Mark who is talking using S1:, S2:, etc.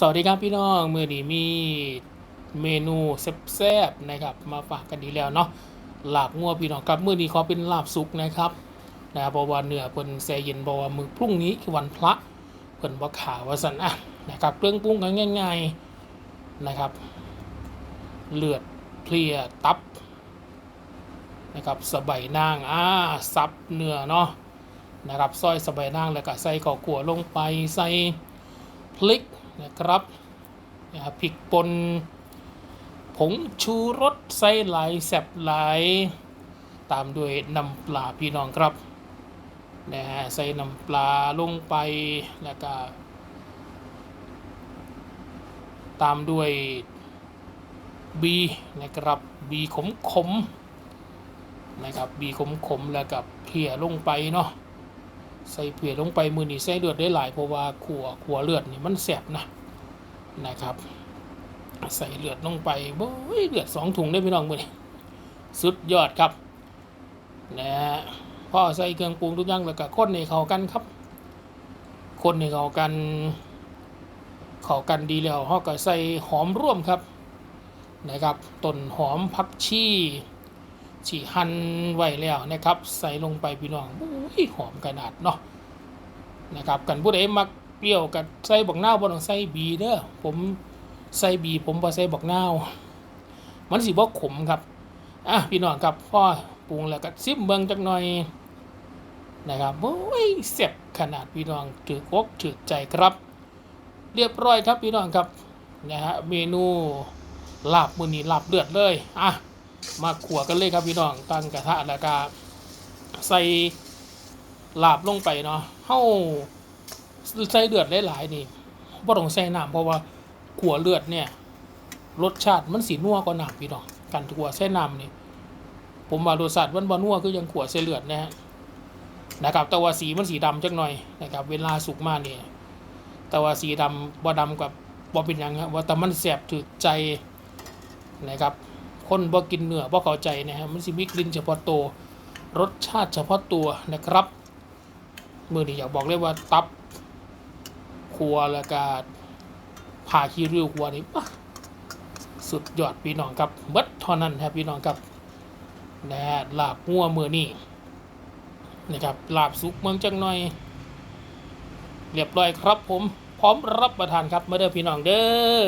S1: สวัสดีครับพี่น้อง มือนี้มีเมนูแซ่บๆนะครับ มาฝากกันดีแล้วเนาะลาบงัวพี่น้องครับมือนี้ขอเป็นลาบสุกนะครับนะครับเพราะว่าเนื้อเพิ่นแซ่เย็นเพราะว่ามือพรุ่งนี้คือวันพระเพิ่นบ่ข่าวว่าสันอะนะครับเครื่องปรุงกันง่ายๆนะครับ เลือดเพลียตับนะครับสบายนางอ่าซับเนื้อเนาะนะครับซอยสบายนางแล้วก็ใส่ข้าวคั่วลงไปใส่พริก นะครับนะครับพริกป่นผงชูรสใส่หลายแสบหลายตามด้วยน้ำปลาพี่น้องครับนะฮะใส่น้ำปลาลงไปแล้วก็ตามด้วยบีนะครับบีขมขมนะครับบีขมขมแล้วกับเพียลงไปเนาะ ใส่เผือลงไปมือนี่ใส่เลือดได้หลายเพราะว่าขัวขัวเลือดนี่มันแสบนะนะครับ ใส่เลือดลงไปโอ้ยเลือดสองถุงได้พี่น้องมือนี่สุดยอดครับนะฮะพ่อใส่เครื่องปรุงทุกอย่างแล้วก็คนในเขากันครับ คนในเขากันเขากันดีแล้วเขาก็ใส่หอมร่วมครับนะครับต้นหอมผักชี ฉีหั่นไว้แล้วนะครับ ใส่ลงไปพี่น้องอุ้ยหอมขนาดเนาะนะครับกันผู้ใดมักเปรี้ยวกับใส่บักนาวบ่ต้องใส่บีเด้อผมใส่บีผมบ่ใส่บักนาวมันสิบ่ขมครับอะพี่น้องครับพ่อปรุงแล้วก็ซิมเบิ่งจักหน่อยนะครับโอ้ยเสียบขนาดพี่น้องถือกอกถือใจครับ เรียบร้อยครับพี่น้องครับนะฮะเมนูลาบมือนี้ลาบเลือดเลยอะ มาขัวกันเลยครับพี่น้องตั้งกระทะแล้วก็ใส่ลาบลงไปเนาะเฮาใส่เลือดหลายๆนี่บ่ต้องใส่น้ำเพราะว่าขัวเลือดเนี่ย รสชาติมันสีนัวกว่าน้ำพี่น้องกันขัวใส่น้ำนี่ผมว่ารสชาติมันบ่นัวคือยังขัวใส่เลือดนะฮะนะครับแต่ว่าสีมันสีดำจักหน่อยนะครับ เวลาสุกมาเนี่ยแต่ว่าสีดำบ่ดำกับบ่เป็นยังครับว่าแต่มันแสบถึกใจนะครับ คนบ่กินเนื้อบ่เข้าใจนะฮะมันสิมีกลิ่นเฉพาะตัวรสชาติเฉพาะตัวนะครับ มือนี้อยากบอกเลยว่าตับครัวแล้วก็ผ่าขี้ริ้วครัวนี่ปะสุดยอดพี่น้องครับเบิดเท่านั้นครับพี่น้องครับนะฮะลาบงัวมือนี้นะครับลาบสุกเมืองจังหน่อย เรียบร้อยครับผมพร้อมรับประทานครับมาเด้อพี่น้องเด้อ